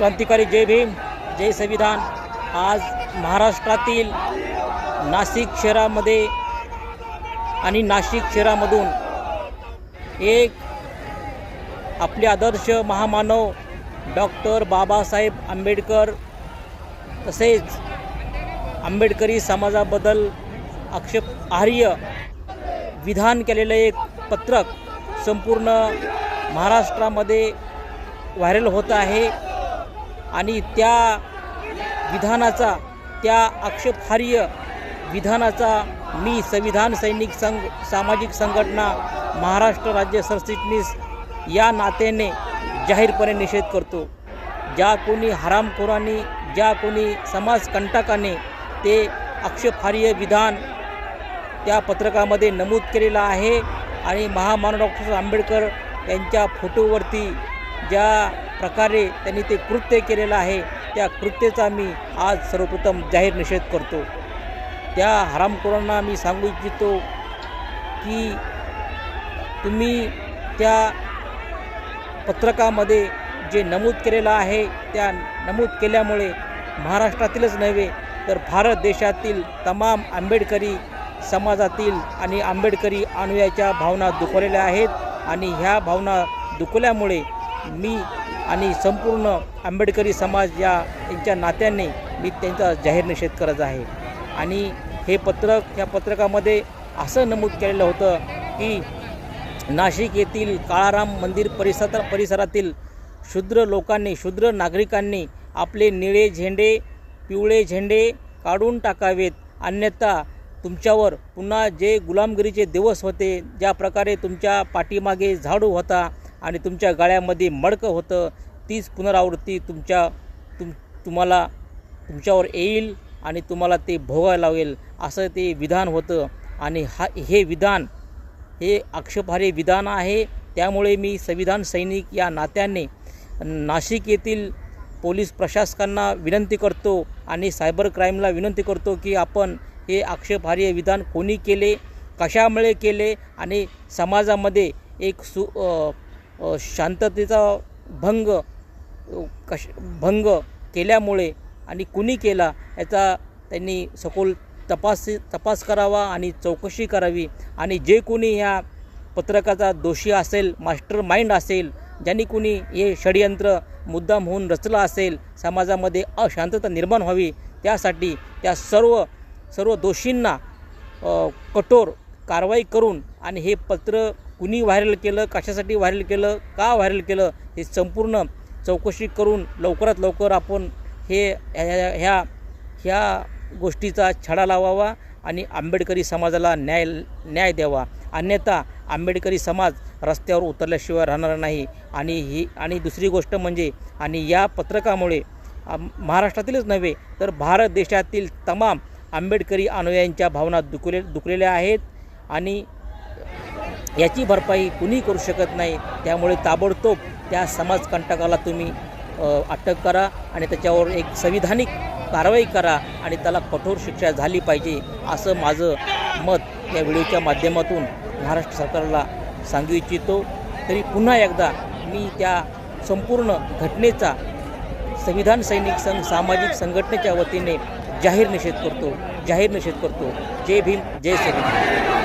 क्रांतिकारी जय भीम जय संविधान. आज महाराष्ट्रातील नाशिक शहरामध्ये आणि नाशिक शहरामधून एक आपले आदर्श महामानव डॉक्टर बाबासाहेब आंबेडकर तसेच आंबेडकरी समाजाबद्दल आक्षेपार्ह विधान केलेलं एक पत्रक संपूर्ण महाराष्ट्रामध्ये व्हायरल होत आहे. आणि त्या विधानाचा त्या आक्षेपार्ह विधानाचा मी संविधान सैनिक संघ सामाजिक संघटना महाराष्ट्र राज्य सरचिटणीस या नात्याने जाहीरपणे निषेध करतो. ज्या कोणी हरामखोरांनी ज्या कोणी समाजकंटकाने ते आक्षेपहार्य विधान त्या पत्रकामध्ये नमूद केलेलं आहे आणि महामानव डॉक्टर आंबेडकर यांच्या फोटोवरती ज्या प्रकारे त्यांनी ते कृत्य केलेलं आहे त्या कृत्याचा मी आज सर्वप्रथम जाहीर निषेध करतो. त्या हरामखोरांना मी सांगू इच्छितो की तुम्ही त्या पत्रकामध्ये जे नमूद केलेलं आहे त्या नमूद केल्यामुळे महाराष्ट्रातीलच नव्हे तर भारत देशातील तमाम आंबेडकरी समाजातील आणि आंबेडकरी अनुयायाच्या भावना दुखवलेल्या आहेत आणि ह्या भावना दुखवल्यामुळे मी आणि संपूर्ण आंबेडकरी समाज या यांच्या नात्याने मी त्यांचा जाहीर निषेध करत आहे. आणि हे पत्रक या पत्रकामध्ये असं नमूद केलेलं होतं की नाशिक येथील काळाराम मंदिर परिसर परिसरातील शूद्र लोकांनी शूद्र नागरिकांनी आपले निळे झेंडे पिवळे झेंडे काढून टाकावेत. अन्यथा तुमच्यावर पुन्हा जे गुलामगिरीचे दिवस होते ज्या प्रकारे तुमच्या पाठीमागे झाडू होता आणि तुमच्या गळ्यामध्ये मडकं होतं तीच पुनरावृत्ती तुमच्या तुम तुम्हाला तुमच्यावर येईल आणि तुम्हाला ते भोगायला लागेल. असं ते विधान होतं. आणि हा हे विधान हे आक्षेपारे विधान आहे. त्यामुळे मी संविधान सैनिक या नात्याने नाशिक येथील पोलीस प्रशासकांना विनंती करतो आणि सायबर क्राईमला विनंती करतो की आपण हे आक्षेपार्ह विधान कोणी केले कशामुळे केले आणि समाजामध्ये एक सु शांततेचा भंग कश भंग केल्यामुळे आणि कुणी केला याचा त्यांनी सखोल तपास तपास करावा आणि चौकशी करावी. आणि जे कोणी ह्या पत्रकाचा दोषी असेल मास्टर माइंड असेल ज्यांनी कुणी हे षडयंत्र मुद्दाम होऊन रचलं असेल समाजामध्ये अशांतता निर्माण व्हावी त्यासाठी त्या सर्व सर्व दोषींना कठोर कारवाई करून आणि हे पत्र कुणी व्हायरल केलं कशासाठी व्हायरल केलं का व्हायरल केलं हे संपूर्ण चौकशी करून लवकरात लवकर आपण हे ह्या ह्या ह्या गोष्टीचा छडा लावावा आणि आंबेडकरी समाजाला न्याय न्याय द्यावा. अन्यथा आंबेडकरी समाज रस्त्यावर उतरल्याशिवाय राहणार नाही. आणि ही आणि दुसरी गोष्ट म्हणजे आणि या पत्रकामुळे महाराष्ट्रातीलच नव्हे तर भारत देशातील तमाम आंबेडकरी अनुयायांच्या भावना दुखले दुखलेल्या आहेत. आणि याची भरपाई कुणी करू शकत नाही. त्यामुळे ताबडतोब त्या समाजकंटकाला तुम्ही अटक करा आणि त्याच्यावर एक संविधानिक कारवाई करा आणि त्याला कठोर शिक्षा झाली पाहिजे असं माझं मत या व्हिडिओच्या माध्यमातून महाराष्ट्र सरकारला सांगू इच्छितो. तरी पुन्हा एकदा मी त्या संपूर्ण घटनेचा संविधान सैनिक संघ सामाजिक संघटनेच्या वतीने जाहीर निषेध करतो. जाहीर निषेध करतो. जय भीम जय सैनिक.